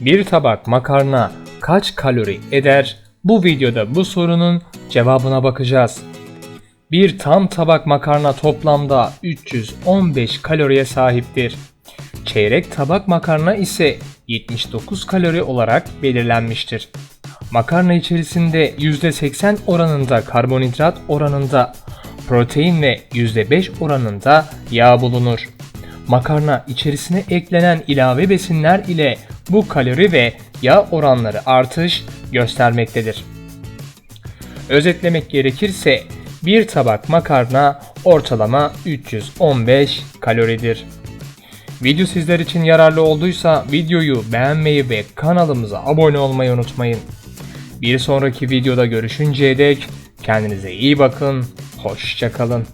Bir tabak makarna kaç kalori eder? Bu videoda bu sorunun cevabına bakacağız. Bir tam tabak makarna toplamda 315 kaloriye sahiptir. Çeyrek tabak makarna ise 79 kalori olarak belirlenmiştir. Makarna içerisinde %80 oranında karbonhidrat oranında, protein ve %5 oranında yağ bulunur. Makarna içerisine eklenen ilave besinler ile bu kalori ve yağ oranları artış göstermektedir. Özetlemek gerekirse bir tabak makarna ortalama 315 kaloridir. Video sizler için yararlı olduysa videoyu beğenmeyi ve kanalımıza abone olmayı unutmayın. Bir sonraki videoda görüşünceye dek kendinize iyi bakın, hoşçakalın.